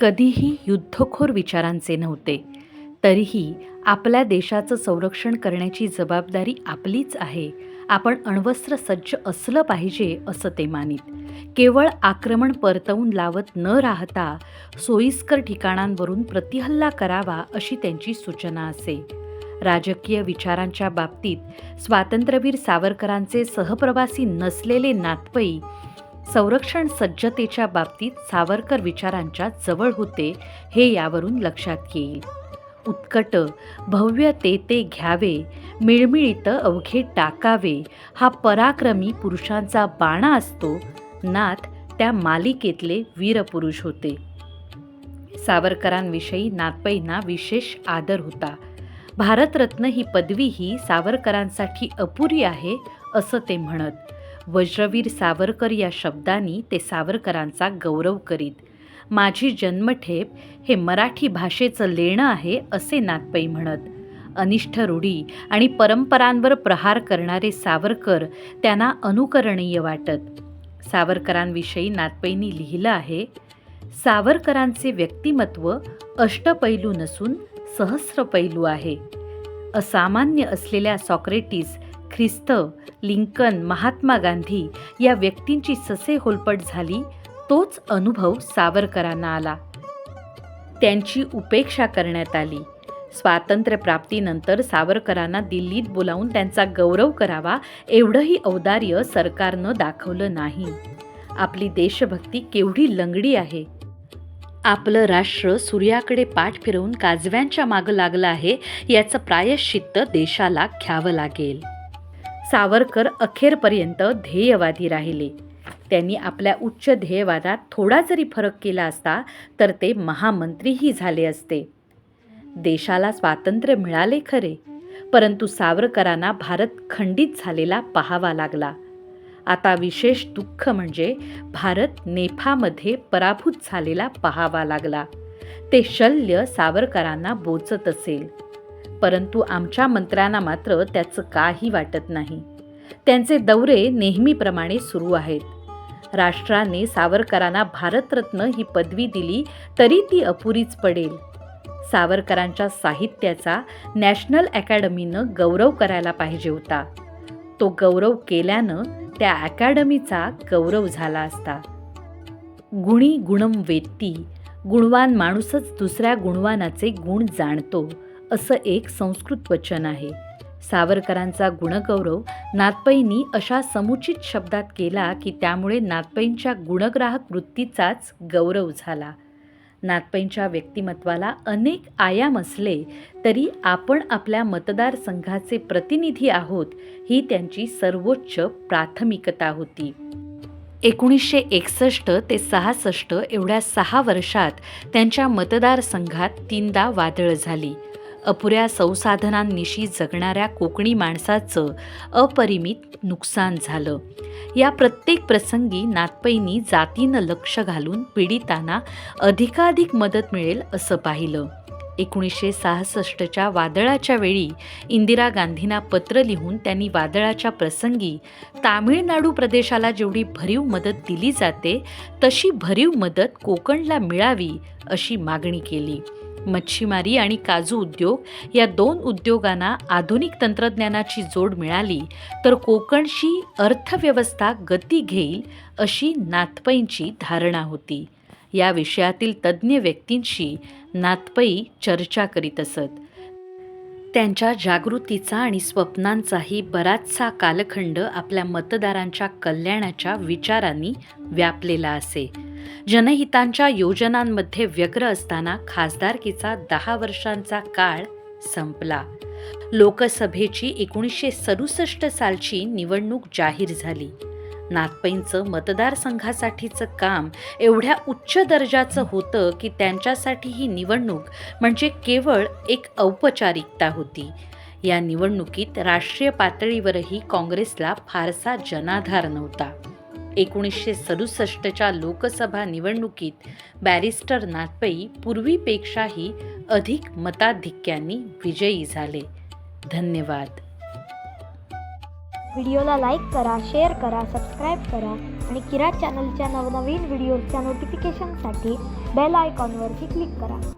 कधीही युद्धखोर विचारांचे नव्हते. तरीही आपल्या देशाचं संरक्षण करण्याची जबाबदारी आपलीच आहे. आपण अण्वस्त्र सज्ज असलं पाहिजे असं ते मानित. केवळ आक्रमण परतवून लावत न राहता सोयीस्कर ठिकाणांवरून प्रतिहल्ला करावा अशी त्यांची सूचना असे. राजकीय विचारांच्या बाबतीत स्वातंत्र्यवीर सावरकरांचे सहप्रवासी नसलेले नातपई संरक्षण सज्जतेच्या बाबतीत सावरकर विचारांच्या जवळ होते हे यावरून लक्षात येईल. उत्कट भव्य ते ते घ्यावे मिळमिळीत अवघे टाकावे हा पराक्रमी पुरुषांचा बाणा असतो. नाथ त्या मालिकेतले वीरपुरुष होते. सावरकरांविषयी नातपईंना विशेष आदर होता. भारतरत्न ही पदवी ही सावरकरांसाठी अपुरी आहे असं ते म्हणत. वज्रवीर सावरकर या शब्दांनी ते सावरकरांचा गौरव करीत माझी जन्मठेप हे मराठी भाषेचं लेणं आहे असे नातपई म्हणत. अनिष्ठ रूढी आणि परंपरांवर प्रहार करणारे सावरकर त्यांना अनुकरणीय वाटत. सावरकरांविषयी नातपईंनी लिहिलं आहे सावरकरांचे व्यक्तिमत्व अष्टपैलू नसून सहस्रपैलू आहे. असामान्य असलेल्या Socrates Christ Lincoln Mahatma Gandhi या व्यक्तींची ससे होलपट झाली तोच अनुभव सावरकरांना आला. त्यांची उपेक्षा करण्यात आली. स्वातंत्र्यप्राप्तीनंतर सावरकरांना दिल्लीत बोलावून त्यांचा गौरव करावा एवढंही औदार्य सरकारनं दाखवलं नाही. आपली देशभक्ती केवढी लंगडी आहे. आपलं राष्ट्र सूर्याकडे पाठ फिरवून काजव्यांच्या मागं लागलं आहे याचं प्रायश्चित्त देशाला घ्यावं लागेल. सावरकर अखेरपर्यंत ध्येयवादी राहिले. त्यांनी आपल्या उच्च ध्येयवादात थोडा जरी फरक केला असता तर ते महामंत्रीही झाले असते. देशाला स्वातंत्र्य मिळाले खरे परंतु सावरकरांना भारत खंडित झालेला पाहावा लागला. आता विशेष दुःख म्हणजे भारत नेफामध्ये पराभूत झालेला पाहावा लागला. ते शल्य सावरकरांना बोचत असेल. परंतु आमच्या मंत्र्यांना मात्र त्याचं काही वाटत नाही. त्यांचे दौरे नेहमीप्रमाणे सुरू आहेत. राष्ट्राने सावरकरांना भारतरत्न ही पदवी दिली तरी ती अपुरीच पडेल. सावरकरांच्या साहित्याचा नॅशनल अकॅडमीनं गौरव करायला पाहिजे होता. तो गौरव केल्यानं त्या अकॅडमीचा गौरव झाला असता. गुणी गुणम वेत्ती गुणवान माणूसच दुसऱ्या गुणवानाचे गुण जाणतो. असं एक संस्कृत वचन आहे. सावरकरांचा गुणगौरव नातपईंनी अशा समुचित शब्दात केला की त्यामुळे नातपैंच्या गुणग्राहक वृत्तीचाच गौरव झाला. नातपैंच्या व्यक्तिमत्वाला अनेक आयाम असले तरी आपण आपल्या मतदारसंघाचे प्रतिनिधी आहोत ही त्यांची सर्वोच्च प्राथमिकता होती. एकोणीसशे एकसष्ट ते सहासष्ट एवढ्या सहा वर्षात त्यांच्या मतदारसंघात तीनदा वादळ झाली. अपुऱ्या संसाधनांनिशी जगणाऱ्या कोकणी माणसाचं अपरिमित नुकसान झालं. या प्रत्येक प्रसंगी नातपैनी जातीनं लक्ष घालून पीडितांना अधिकाधिक मदत मिळेल असं पाहिलं. एकोणीसशे सहासष्टच्या वादळाच्या वेळी इंदिरा गांधींना पत्र लिहून त्यांनी वादळाच्या प्रसंगी तामिळनाडू प्रदेशाला जेवढी भरीव मदत दिली जाते तशी भरीव मदत कोकणला मिळावी अशी मागणी केली. मच्छीमारी आणि काजू उद्योग या दोन उद्योगांना आधुनिक तंत्रज्ञानाची जोड मिळाली तर कोकणशी अर्थव्यवस्था गती घेईल अशी नाथपैंची धारणा होती. या विषयातील तज्ज्ञ व्यक्तींशी नाथपै चर्चा करीत असत. त्यांच्या जागृतीचा आणि स्वप्नांचाही बराचसा कालखंड आपल्या मतदारांच्या कल्याणाच्या विचारांनी व्यापलेला असे. जनहितांच्या योजनांमध्ये व्यग्र असताना खासदारकीचा दहा वर्षांचा काळ संपला. लोकसभेची एकोणीसशे सदुसष्ट सालची निवडणूक जाहीर झाली. नागपैंचं मतदारसंघासाठीचं काम एवढ्या उच्च दर्जाचं होतं की त्यांच्यासाठी ही निवडणूक म्हणजे केवळ एक औपचारिकता होती. या निवडणुकीत राष्ट्रीय पातळीवरही काँग्रेसला फारसा जनाधार नव्हता. एकोणीसशे सदुसष्टच्या लोकसभा निवडणुकीत बॅरिस्टर नाथपै पूर्वीपेक्षाही अधिक मताधिक्यांनी विजयी झाले. धन्यवाद. व्हिडिओला लाईक करा शेअर करा सबस्क्राईब करा आणि किरात चॅनलच्या नवनवीन व्हिडिओजच्या नोटिफिकेशनसाठी बेल आयकॉनवरती क्लिक करा.